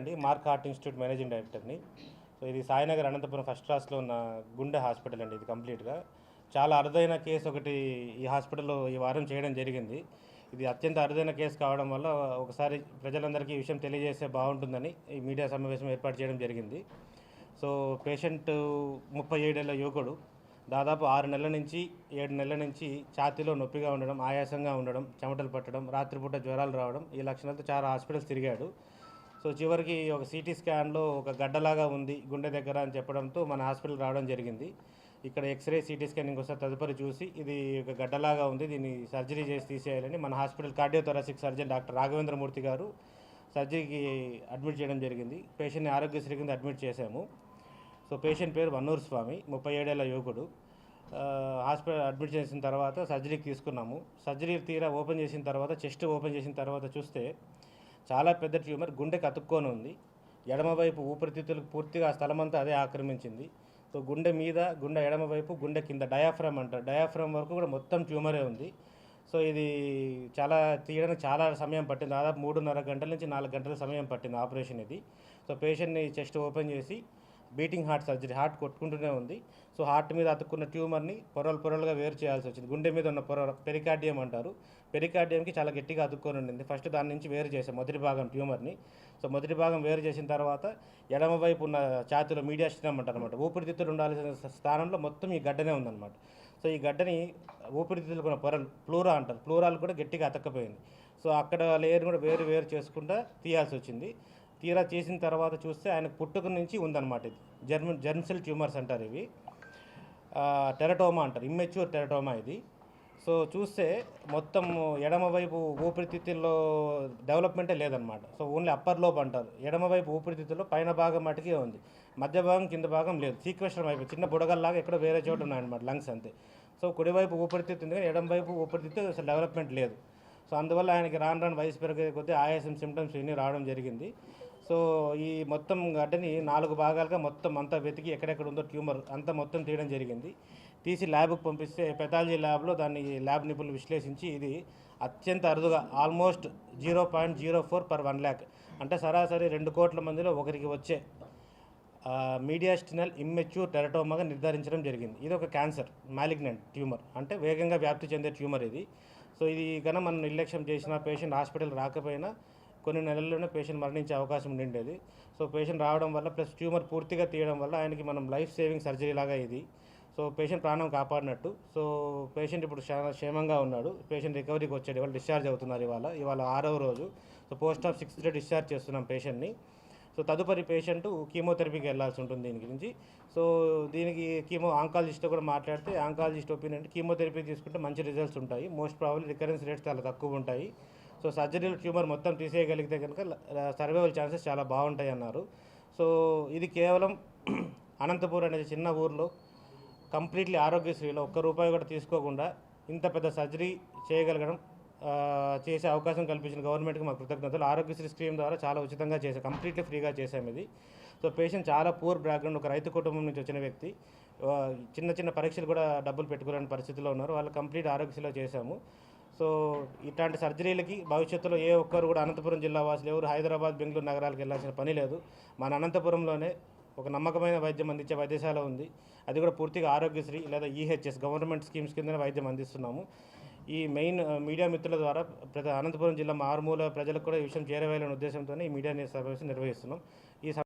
అండి. Mark heart institute managing డైరెక్టర్ని. So ఇది సాయినగర్ అనంతపురం ఫస్ట్ క్లాస్లో ఉన్న గుండె హాస్పిటల్ అండి. ఇది కంప్లీట్గా. చాలా అరుదైన కేసు ఒకటి ఈ హాస్పిటల్లో ఈ వారం చేయడం జరిగింది. ఇది అత్యంత అరుదైన కేసు కావడం వల్ల ఒకసారి ప్రజలందరికీ ఈ విషయం తెలియజేస్తే బాగుంటుందని ఈ మీడియా సమావేశం ఏర్పాటు చేయడం జరిగింది. సో పేషెంట్ ముప్పై ఏడేళ్ళ యువకుడు. దాదాపు ఆరు నెలల నుంచి ఏడు నెలల నుంచి ఛాతీలో నొప్పిగా ఉండడం ఆయాసంగా ఉండడం చెమటలు పట్టడం రాత్రిపూట జ్వరాలు రావడం ఈ లక్షణాలతో చాలా హాస్పిటల్స్ తిరిగాడు. సో చివరికి ఒక సిటీ స్కాన్లో ఒక గడ్డలాగా ఉంది గుండె దగ్గర అని చెప్పడంతో మన హాస్పిటల్ రావడం జరిగింది. ఇక్కడ ఎక్స్రే సిటీ స్కాన్ ఇంకోసారి తదుపరి చూసి ఇది ఒక గడ్డలాగా ఉంది దీన్ని సర్జరీ చేసి తీసేయాలని మన hospital cardiothoracic surgeon doctor Raghavendramurthy garu సర్జరీకి అడ్మిట్ చేయడం జరిగింది. పేషెంట్ని ఆరోగ్యశ్రీ కింద అడ్మిట్ చేశాము. సో పేషెంట్ పేరు వన్నూరు స్వామి ముప్పై ఏడేళ్ళ యువకుడు. హాస్పిటల్ అడ్మిట్ చేసిన తర్వాత సర్జరీకి తీసుకున్నాము. సర్జరీ తీరా ఓపెన్ చేసిన తర్వాత చెస్ట్ ఓపెన్ చేసిన తర్వాత చూస్తే చాలా పెద్ద ట్యూమర్ గుండెకి అతుక్కొని ఉంది. ఎడమవైపు ఊపిరితిత్తులకు పూర్తిగా ఆ స్థలమంతా అదే ఆక్రమించింది. సో గుండె మీద గుండె ఎడమవైపు గుండె కింద డయాఫ్రమ్ అంటారు. డయాఫ్రమ్ వరకు కూడా మొత్తం ట్యూమరే ఉంది. సో ఇది చాలా తీయడానికి చాలా సమయం పట్టింది. దాదాపు మూడున్నర గంటల నుంచి నాలుగు గంటల సమయం పట్టింది ఆపరేషన్ ఇది. సో పేషెంట్ని చెస్ట్ ఓపెన్ చేసి బీటింగ్ హార్ట్ సర్జరీ హార్ట్ కొట్టుకుంటూనే ఉంది. సో హార్ట్ మీద అతుక్కున్న ట్యూమర్ని పొరలు పొరలుగా వేరు చేయాల్సి వచ్చింది. గుండె మీద ఉన్న పొర పెరికార్డియం అంటారు. పెరికార్డియంకి చాలా గట్టిగా అతుక్కొని ఉండింది. ఫస్ట్ దాని నుంచి వేరు చేసాం మొదటి భాగం ట్యూమర్ని. సో మొదటి భాగం వేరు చేసిన తర్వాత ఎడమ వైపు ఉన్న ఛాతీలో మీడియాస్టినం అంటారు అనమాట ఊపిరితిత్తులు ఉండాల్సిన స్థానంలో మొత్తం ఈ గడ్డనే ఉందన్నమాట. సో ఈ గడ్డని ఊపిరితిత్తులకు ఉన్న పొరలు ప్లూరా అంటారు. ప్లూరాలు కూడా గట్టిగా అతక్కపోయింది. సో అక్కడ లేయర్ కూడా వేరు వేరు చేసుకుంటా తీయాల్సి వచ్చింది. తీరా చేసిన తర్వాత చూస్తే ఆయన పుట్టుక నుంచి ఉందన్నమాట ఇది. జర్మ జర్మ్సెల్ ట్యూమర్స్ అంటారు ఇవి. టెరటోమా అంటారు. ఇమ్మెచ్యూర్ టెరటోమా ఇది. సో చూస్తే మొత్తం ఎడమవైపు ఊపిరితిత్తుల్లో డెవలప్మెంటే లేదనమాట సో ఓన్లీ అప్పర్ లోబ్ అంటారు. ఎడమవైపు ఊపిరితిత్తులో ఊపిరితిత్తుల్లో పైన భాగం మటుకే ఉంది. మధ్య భాగం కింద భాగం లేదు. సీక్వెస్ట్రం వైపు చిన్న బుడగల్లాగా ఎక్కడో వేరే చోట ఉన్నాయన్నమాట లంగ్స్ అంతే. సో కుడివైపు ఊపిరితిత్తు ఉంది కానీ ఎడమవైపు ఊపిరితిత్తు అసలు డెవలప్మెంట్ లేదు. సో అందువల్ల ఆయనకి రాను రాను వయసు పెరిగే కొద్దీ ఆయాసం సిమ్టమ్స్ ఇవన్నీ రావడం జరిగింది. సో ఈ మొత్తం గడ్డని నాలుగు భాగాలుగా మొత్తం అంతా వెతికి ఎక్కడెక్కడ ఉందో ట్యూమర్ అంతా మొత్తం తీయడం జరిగింది. తీసి ల్యాబ్కి పంపిస్తే పెథాలజీ ల్యాబ్లో దాన్ని ల్యాబ్ నిపుణులు విశ్లేషించి ఇది అత్యంత అరుదుగా almost zero point zero four per one lakh. అంటే సరాసరి రెండు కోట్ల మందిలో ఒకరికి వచ్చే మీడియాస్టినల్ ఇమ్మెచ్యూర్ టెరటోమాగా నిర్ధారించడం జరిగింది. ఇది ఒక క్యాన్సర్ మాలిగ్నెంట్ ట్యూమర్. అంటే వేగంగా వ్యాప్తి చెందే ట్యూమర్ ఇది. సో ఇది కనుక మనం నిర్లక్ష్యం చేసిన పేషెంట్ హాస్పిటల్ రాకపోయినా కొన్ని నెలల్లోనే పేషెంట్ మరణించే అవకాశం ఉండిండేది. సో పేషెంట్ రావడం వల్ల ప్లస్ ట్యూమర్ పూర్తిగా తీయడం వల్ల ఆయనకి మనం లైఫ్ సేవింగ్ సర్జరీ లాగా ఇది. సో పేషెంట్ ప్రాణం కాపాడినట్టు. సో పేషెంట్ ఇప్పుడు చాలా క్షేమంగా ఉన్నాడు. పేషెంట్ రికవరీకి వచ్చాడు. ఇవాళ డిశ్చార్జ్ అవుతున్నారు ఇవాళ. ఇవాళ ఆరవ రోజు. So post of sixth day discharge చేస్తున్నాం పేషెంట్ని సో తదుపరి పేషెంట్ కీమోథెరపీకి వెళ్ళాల్సి ఉంటుంది దీని గురించి సో దీనికి కీమో ఆంకాలజిస్ట్తో కూడా మాట్లాడితే ఆంకాలజిస్ట్ ఒపీనియన్ అంటే కీమోథెరపీ తీసుకుంటే మంచి రిజల్ట్స్ ఉంటాయి. మోస్ట్ ప్రాబ్లీ రికరెన్స్ రేట్స్ చాలా తక్కువ ఉంటాయి. సో సర్జరీలో ట్యూమర్ మొత్తం తీసేయగలిగితే కనుక సర్వైవల్ ఛాన్సెస్ చాలా బాగుంటాయి అన్నారు సో ఇది కేవలం అనంతపూర్ అనేది చిన్న ఊర్లో కంప్లీట్లీ ఆరోగ్యశ్రీలో ఒక్క రూపాయి కూడా తీసుకోకుండా ఇంత పెద్ద సర్జరీ చేయగలగడం చేసే అవకాశం కల్పించిన గవర్నమెంట్కి మా కృతజ్ఞతలు. ఆరోగ్యశ్రీ స్కీమ్ ద్వారా చాలా ఉచితంగా చేసాం కంప్లీట్లీ ఫ్రీగా చేసాం ఇది. సో పేషెంట్ చాలా పూర్ బ్యాక్గ్రౌండ్ ఒక రైతు కుటుంబం నుంచి వచ్చిన వ్యక్తి చిన్న చిన్న పరీక్షలు కూడా డబ్బులు పెట్టుకోలేని పరిస్థితిలో ఉన్నారు. వాళ్ళు కంప్లీట్ ఆరోగ్యశ్రీలో చేశాము. సో ఇట్లాంటి సర్జరీలకి భవిష్యత్తులో ఏ ఒక్కరు కూడా అనంతపురం జిల్లా వాసులు ఎవరు హైదరాబాద్ బెంగళూరు నగరాలకు వెళ్ళాల్సిన పని లేదు. మన అనంతపురంలోనే ఒక నమ్మకమైన వైద్యం అందించే వైద్యశాల ఉంది. అది కూడా పూర్తిగా ఆరోగ్యశ్రీ లేదా ఈహెచ్ఎస్ గవర్నమెంట్ స్కీమ్స్ కింద వైద్యం అందిస్తున్నాము. ఈ మెయిన్ మీడియా మిత్రుల ద్వారా ప్రతి అనంతపురం జిల్లా మారుమూల ప్రజలకు కూడా ఈ విషయం చేరవేయాలనే ఉద్దేశంతోనే ఈ మీడియా సమావేశం నిర్వహిస్తున్నాం.